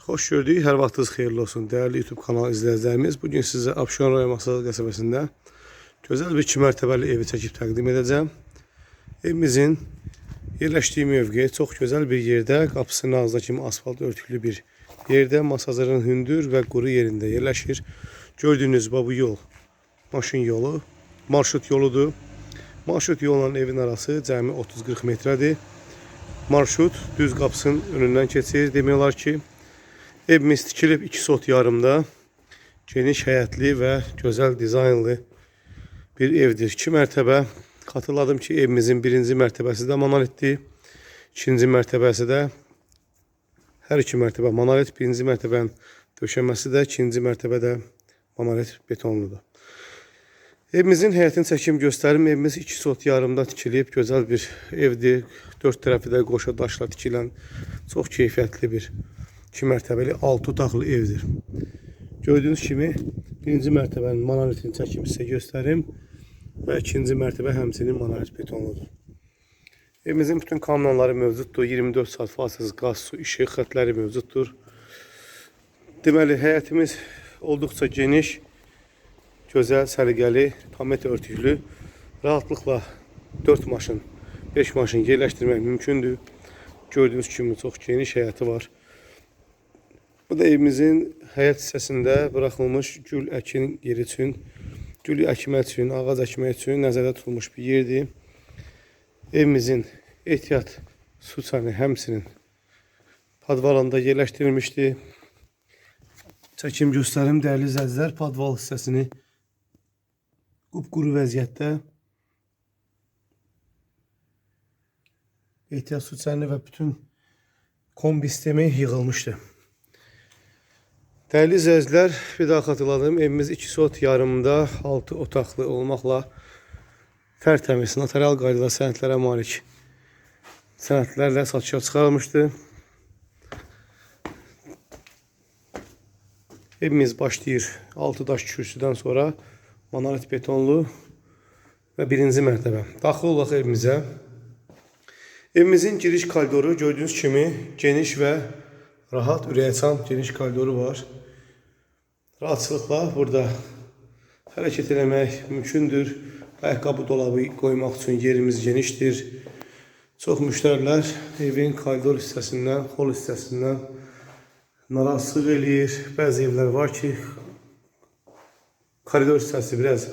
Xoş gördük. Hər vaxtınız xeyirli olsun. Dəyərli YouTube kanalı izləyicilərimiz. Bu gün sizə Abşeron rayon Masal qəsəbəsində gözəl bir 2 mərtəbəli evi çəkib təqdim edəcəm. Evimizin yerləşdiyi mövqe çox gözəl bir yerdə, qapısının ağzına kimi asfalt örtüklü bir yerdə, Masazırın hündür və quru yerində yerləşir. Gördüyünüz bu yol maşın yolu, marşrut yoludur. Marşrut yolla evin arası cəmi 30-40 metrədir. Marşrut düz qapısının önündən keçir. Demək olar ki, evimiz tikilib 2 sot yarımda. Geniş həyətli və gözəl dizaynlı bir evdir. 2 mərtəbə. Xatırladım ki, evimizin birinci mərtəbəsi də monolitdir. İkinci mərtəbəsi də hər iki mərtəbə monolit. Birinci mərtəbənin döşəməsi də, ikinci mərtəbədə monolit betonludur. Evimizin həyətini çəkim göstərim. Evimiz 2 sot yarımda tikilib, gözəl bir evdir. Dörd tərəfi də qoşa daşla tikilən çox keyfiyyətli bir 2 mərtəbəli 6 otaqlı evdir. Gördüyünüz kimi birinci mərtəbənin monolitini çəkim sizə göstərim və ikinci mərtəbə həmçinin monolit betonludur. Evimizin bütün kanalları mövcuddur. 24 saat fasiləsiz qaz, su, işıq xətləri mövcuddur. Deməli, həyətimiz olduqca geniş, gözəl, səliqəli, tamet örtüklü, rahatlıqla 4 maşın, 5 maşın yerləşdirmək mümkündür. Gördüyünüz kimi çox geniş həyəti var. Bu da evimizin həyət hissəsində buraxılmış gül əkin yeri üçün, gül əkmək üçün, ağac əkmək üçün nəzərdə tutulmuş bir yerdir. Evimizin ehtiyat su çanı həmsinin padvalında yerləşdirilmişdir. Çəkim göstərim dəyərli izləyicilər padval hissəsini qupquru vəziyyətdə ehtiyat su və bütün kombi sistemi yığılmışdı. Dəyərli izləyicilər, bir daha xatırladım. Evimiz 2 sot yarımda 6 otaqlı olmaqla tərtəmiz notarial qaydada sənədlərə malik sənədlərlə satışa çıxarılmışdı. Evimiz başlayır 6 daş kürsüdən sonra monolit betonlu və birinci mərtəbə. Daxil olaq evimizə. Evimizin giriş koridoru gördüyünüz kimi geniş və rahat ürəkaçan geniş koridoru var. Rahatçılıqla burada hərəkət eləmək mümkündür. Ayaqqabı dolabı qoymaq üçün yerimiz genişdir. Çox müştərilər evin koridor hissəsindən, hol hissəsindən narazılıq eləyir. Bəzi evlər var ki, koridor hissəsi biraz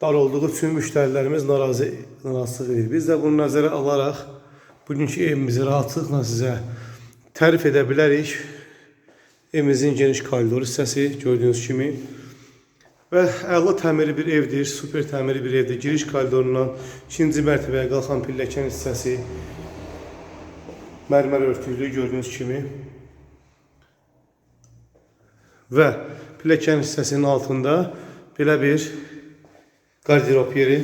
dar olduğu üçün müştərilərimiz narazı narazılıq edir. Biz də bunu nəzərə alaraq bugünkü evimizi rahatlıqla sizə tərif edə bilərik. Evimizin geniş koridor hissəsi gördüyünüz kimi və əla təmirli bir evdir, super təmirli bir evdir. Giriş koridorundan ikinci mərtəbəyə qalxan pilləkən hissəsi mərmər örtüklü gördüyünüz kimi və pilləkən hissəsinin altında belə bir qardirob yeri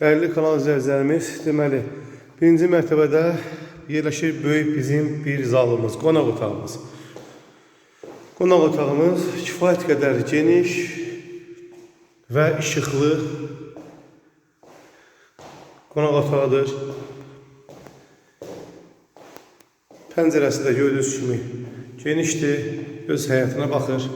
Dəyərli kanal izləyicilərimiz, deməli, birinci mərtəbədə yerləşir böyük bizim bir zalımız, qonaq otağımız. Qonaq otağımız kifayət qədər geniş və işıqlı qonaq otağıdır. Pəncərəsi də gördüyünüz kimi genişdir, öz həyatına baxır.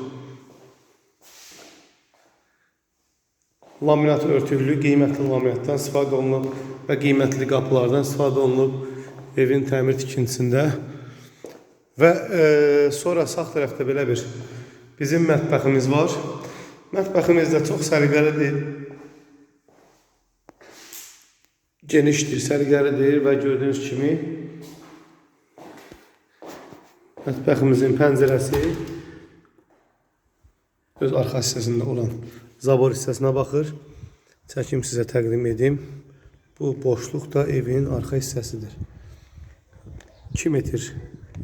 Laminat örtüklü, qiymətli laminatdan istifadə olunub və qiymətli qapılardan istifadə olunub evin təmir tikintisində. Və e, sonra sağ tərəfdə belə bir bizim mətbəximiz var. Mətbəximiz də çox səliqəlidir. Genişdir, səliqəlidir və gördüyünüz kimi mətbəximizin pəncərəsi öz arxa hissəsində olan zabor hissəsinə baxır. Çəkim sizə təqdim edim. Bu boşluq da evin arxa hissəsidir. 2 metr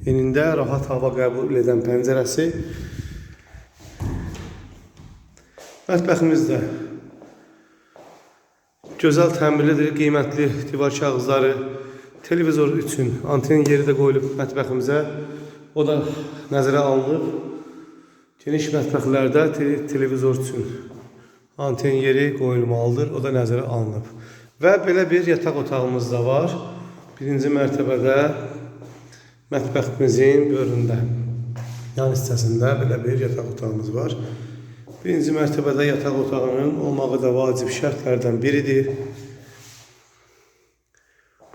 enində rahat hava qəbul edən pəncərəsi. Mətbəximiz də gözəl təmirlidir, qiymətli divar kağızları, televizor üçün anten yeri də qoyulub mətbəximizə. O da nəzərə alınıb. Geniş mətbəxlərdə te televizor üçün anten yeri qoyulmalıdır. O da nəzərə alınıb. Və belə bir yataq otağımız da var. Birinci mərtəbədə mətbəximizin bölümündə, yan hissəsində belə bir yataq otağımız var. Birinci mərtəbədə yataq otağının olmağı da vacib şərtlərdən biridir.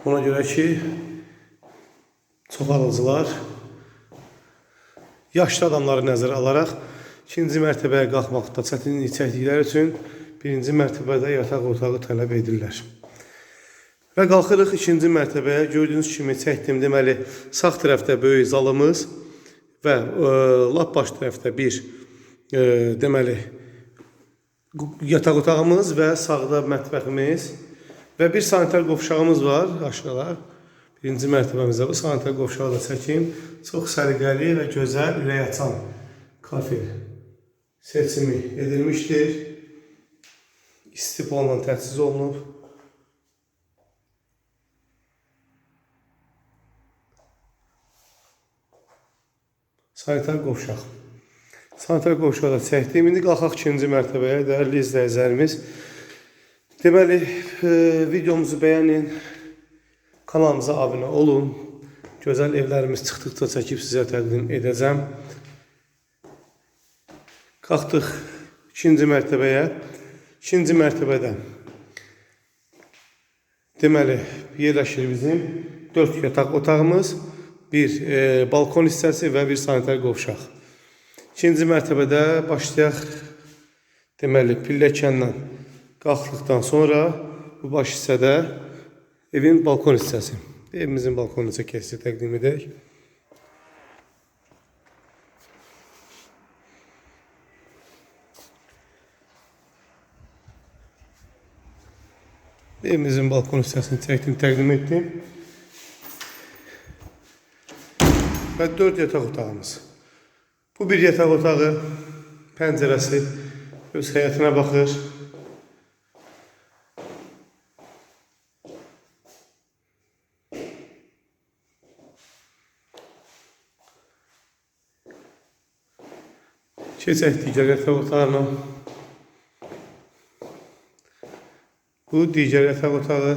Ona görə ki, çox alıcılar yaşlı adamları nəzərə alaraq ikinci mərtəbəyə qalxmaqda çətinlik çəkdikləri üçün birinci mərtəbədə yataq otağı tələb edirlər. Və qalxırıq ikinci mərtəbəyə. Gördüyünüz kimi çəkdim. Deməli, sağ tərəfdə böyük zalımız və e, lap baş tərəfdə bir e, deməli yataq otağımız və sağda mətbəximiz və bir sanitar qovşağımız var aşağıda. Birinci mərtəbəmizdə bu sanitar qovşağı da çəkim. Çox səliqəli və gözəl, ürək açan kafe seçimi edilmişdir. İstipolla təchiz olunub. Sanitar qovşaq. Sanitar qovşağı da çəkdim. İndi qalxaq ikinci mərtəbəyə, dəyərli izləyicilərimiz. Deməli, e, videomuzu bəyənin, kanalımıza abunə olun. Gözəl evlərimiz çıxdıqca çəkib sizə təqdim edəcəm. Qalxdıq ikinci mərtəbəyə. İkinci mərtəbədə deməli yerləşir bizim 4 yataq otağımız, bir e, balkon hissəsi və bir sanitar qovşaq. İkinci mərtəbədə başlayaq deməli pilləkəndən qalxdıqdan sonra bu baş hissədə evin balkon hissəsi. Evimizin balkonunu necə keçsə təqdim edək. Evimizin balkon hissəsini çəkdim, təqdim etdim. Və 4 yataq otağımız. Bu bir yataq otağı, pəncərəsi öz həyətinə baxır. Keçək digər yataq otağına. Bu digər yataq otağı.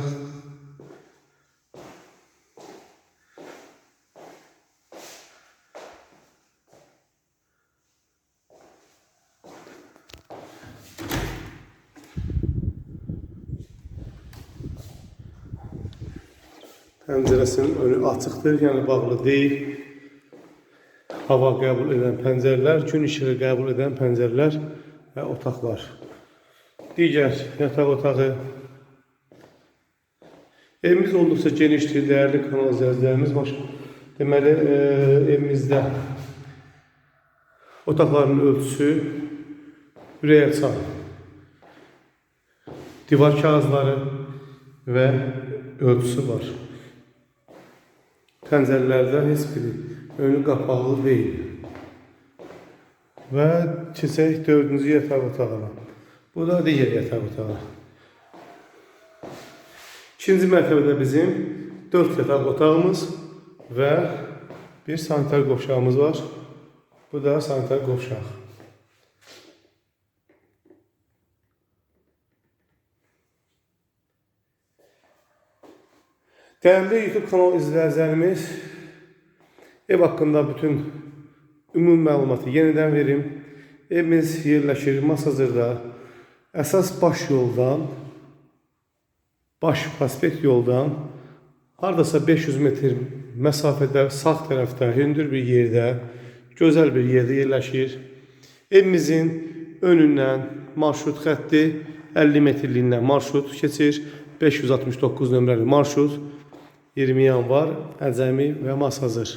Pəncərəsinin önü açıqdır, yəni bağlı deyil. Hava qəbul edən pəncərələr, gün işığı qəbul edən pəncərələr və otaqlar. Digər yataq otağı. Evimiz olduqca genişdir, dəyərli kanal izləyicilərimiz var. Deməli, e, evimizdə otaqların ölçüsü ürək açan divar kağızları və ölçüsü var. Pəncərələrdə heç biri önü qapalı deyil. Və keçək dördüncü yataq otağına. Bu da digər yataq otağı. İkinci mərtəbədə bizim dörd yataq otağımız və bir sanitar qovşağımız var. Bu da sanitar qovşaq. Değerli YouTube kanal izləyicilərimiz, ev haqqında bütün ümumi məlumatı yenidən verim. Evimiz yerləşir Masazırda, əsas baş yoldan, baş prospekt yoldan, hardasa 500 metr məsafədə sağ tərəfdə hündür bir yerdə, gözəl bir yerdə yerləşir. Evimizin önündən marşrut xətti 50 metrliyindən marşrut keçir. 569 nömrəli marşrut 20 yanvar, Əcəmi və Masazır.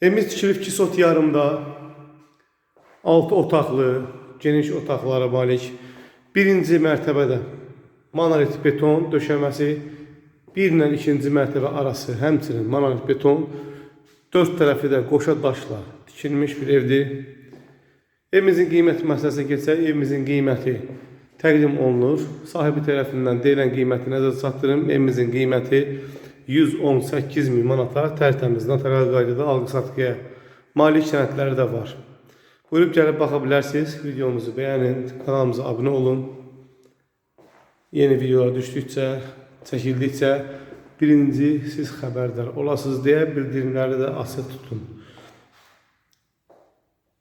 Evimiz tikilib ki, sot yarımda 6 otaqlı, geniş otaqlara malik birinci mərtəbədə monolit beton döşəməsi, bir ilə ikinci mərtəbə arası həmçinin monolit beton, dörd tərəfi də qoşa daşla tikilmiş bir evdir. Evimizin qiyməti məsələsinə keçsək, evimizin qiyməti təqdim olunur. Sahibi tərəfindən deyilən qiyməti nəzərdə çatdırım. Evimizin qiyməti 118 min manata tərtəmiz notarial qaydada alqı-satqıya malik sənədləri də var. Buyurub gəlib baxa bilərsiniz. Videomuzu bəyənin, kanalımıza abunə olun. Yeni videolar düşdükcə, çəkildikcə birinci siz xəbərdar olasınız deyə bildirimləri də açıq tutun.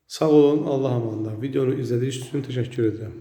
Sağ olun, Allah amanında. Videonu izlədiyiniz üçün təşəkkür edirəm.